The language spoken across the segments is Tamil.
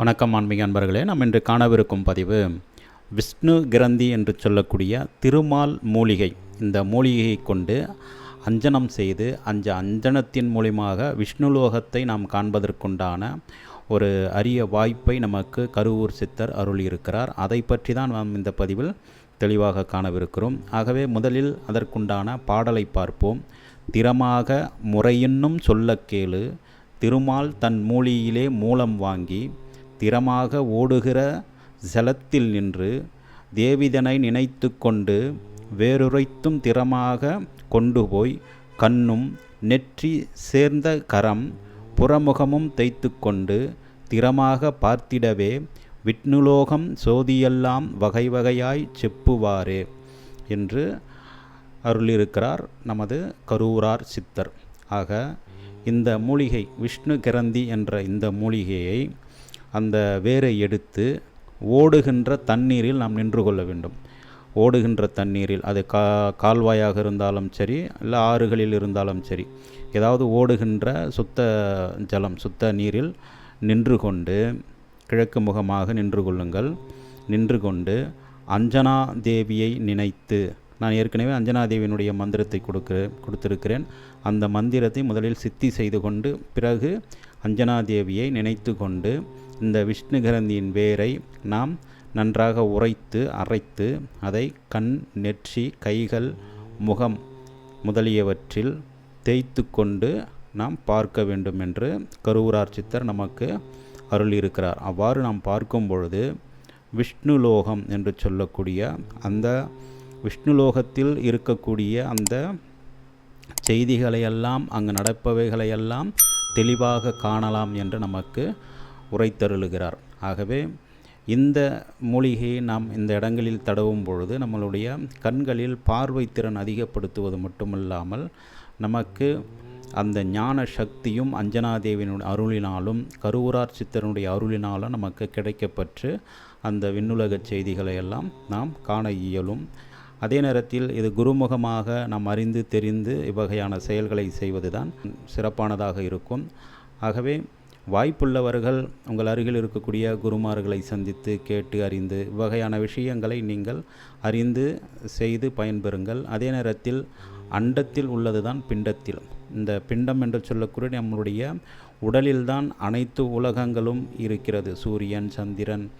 வணக்கம் ஆன்மீக அன்பர்களே. நாம் இன்று காணவிருக்கும் பதிவு விஷ்ணு கிரந்தி என்று சொல்லக்கூடிய திருமால் மூலிகை. இந்த மூலிகையை கொண்டு அஞ்சனம் செய்து அந்த அஞ்சனத்தின் மூலியமாக விஷ்ணுலோகத்தை நாம் காண்பதற்குண்டான ஒரு அரிய வாய்ப்பை நமக்கு கருவூர் சித்தர் அருளியிருக்கிறார். அதை பற்றி தான் நாம் இந்த பதிவில் தெளிவாக காணவிருக்கிறோம். ஆகவே முதலில் அதற்குண்டான பாடலை பார்ப்போம். திறமாக முறையின்னும் சொல்ல கேளு திருமால் தன் மூலியிலே மூலம் வாங்கி திறமாக ஓடுகிற ஜலத்தில் நின்று தேவிதனை நினைத்து கொண்டு வேறுரைத்தும் திறமாக கொண்டு போய் கண்ணும் நெற்றி சேர்ந்த கரம் புறமுகமும் தைத்து கொண்டு திறமாக பார்த்திடவே விட்ணுலோகம் சோதியெல்லாம் வகை வகையாய் செப்புவாரே என்று அருளிருக்கிறார் நமது கரூரார் சித்தர். ஆக இந்த மூலிகை விஷ்ணு கிரந்தி என்ற இந்த மூலிகையை அந்த வேரை எடுத்து ஓடுகின்ற தண்ணீரில் நாம் நின்று கொள்ள வேண்டும். ஓடுகின்ற தண்ணீரில் அது கா கால்வாயாக இருந்தாலும் சரி இல்லை ஆறுகளில் இருந்தாலும் சரி ஏதாவது ஓடுகின்ற சுத்த ஜலம் சுத்த நீரில் நின்று கொண்டு கிழக்கு முகமாக நின்று கொள்ளுங்கள். நின்று கொண்டு அஞ்சனா தேவியை நினைத்து நான் ஏற்கனவே அஞ்சனா தேவியினுடைய மந்திரத்தை கொடுக்க கொடுத்திருக்கிறேன். அந்த மந்திரத்தை முதலில் சித்தி செய்து கொண்டு பிறகு அஞ்சனா தேவியை நினைத்து கொண்டு இந்த விஷ்ணுகிரந்தியின் வேரை நாம் நன்றாக உரைத்து அரைத்து அதை கண் நெற்றி கைகள் முகம் முதலியவற்றில் தேய்த்து கொண்டு நாம் பார்க்க வேண்டும் என்று கருவூரார் சித்தர் நமக்கு அருளியிருக்கிறார். அவ்வாறு நாம் பார்க்கும் பொழுது விஷ்ணுலோகம் என்று சொல்லக்கூடிய அந்த விஷ்ணுலோகத்தில் இருக்கக்கூடிய அந்த செய்திகளையெல்லாம் அங்கு நடப்பவைகளையெல்லாம் தெளிவாக காணலாம் என்று நமக்கு உரைத்தருளுகிறார். ஆகவே இந்த மூலிகையை நாம் இந்த இடங்களில் தடவும் பொழுது நம்மளுடைய கண்களில் பார்வை திறன் அதிகப்படுத்துவது மட்டுமல்லாமல் நமக்கு அந்த ஞான சக்தியும் அஞ்சனாதேவியினுடைய அருளினாலும் கருவூரார் சித்தனுடைய அருளினாலும் நமக்கு கிடைக்கப்பெற்று அந்த விண்ணுலக செய்திகளை எல்லாம் நாம் காண இயலும். அதே நேரத்தில் இது குருமுகமாக நாம் அறிந்து தெரிந்து இவ்வகையான செயல்களை செய்வதுதான் சிறப்பானதாக இருக்கும். ஆகவே வாய்ப்புள்ளவர்கள் உங்கள் அருகில் இருக்கக்கூடிய குருமார்களை சந்தித்து கேட்டு அறிந்து இவ்வகையான விஷயங்களை நீங்கள் அறிந்து செய்து பயன்பெறுங்கள். அதே நேரத்தில் அண்டத்தில் உள்ளது தான் பிண்டத்தில் இந்த பிண்டம் என்று சொல்லக்கூடிய நம்மளுடைய உடலில்தான் அனைத்து உலகங்களும் இருக்கிறது. சூரியன் சந்திரன்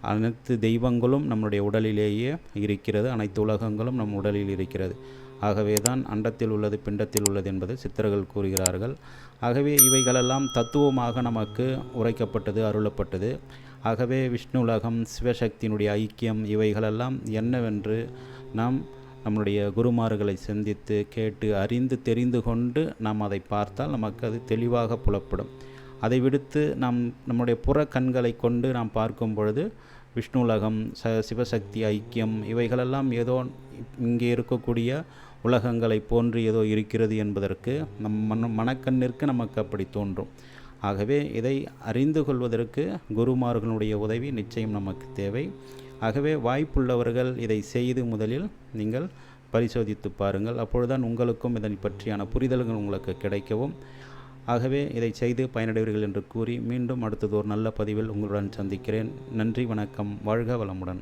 அனைத்து தெய்வங்களும் நம்முடைய உடலிலேயே இருக்கிறது. அனைத்து உலகங்களும் நம் உடலில் இருக்கிறது. ஆகவே தான் அண்டத்தில் உள்ளது பிண்டத்தில் உள்ளது என்பது சித்தர்கள் கூறுகிறார்கள். ஆகவே இவைகளெல்லாம் தத்துவமாக நமக்கு உரைக்கப்பட்டது அருளப்பட்டது. ஆகவே விஷ்ணு உலகம் சிவசக்தியினுடைய ஐக்கியம் இவைகளெல்லாம் என்னவென்று நாம் நம்முடைய குருமார்களை சந்தித்து கேட்டு அறிந்து தெரிந்து கொண்டு நாம் அதை பார்த்தால் நமக்கு அது தெளிவாக புலப்படும். அதை விடுத்து நாம் நம்முடைய புற கண்களை கொண்டு நாம் பார்க்கும் பொழுது விஷ்ணு உலகம் ச சிவசக்தி ஐக்கியம் இவைகளெல்லாம் ஏதோ இங்கே இருக்கக்கூடிய உலகங்களை போன்று ஏதோ இருக்கிறது என்பதற்கு நம் மன மனக்கண்ணிற்கு நமக்கு அப்படி தோன்றும். ஆகவே இதை அறிந்து கொள்வதற்கு குருமார்களுடைய உதவி நிச்சயம் நமக்கு தேவை. ஆகவே வாய்ப்புள்ளவர்கள் இதை செய்து முதலில் நீங்கள் பரிசோதித்து பாருங்கள். அப்பொழுதுதான் உங்களுக்கும் இதனை பற்றியான புரிதல்கள் உங்களுக்கு கிடைக்கவும். ஆகவே இதை செய்து பயனடைவீர்கள் என்று கூறி மீண்டும் அடுத்ததோர் நல்ல பதிவில் உங்களுடன் சந்திக்கிறேன். நன்றி வணக்கம். வாழ்க வளமுடன்.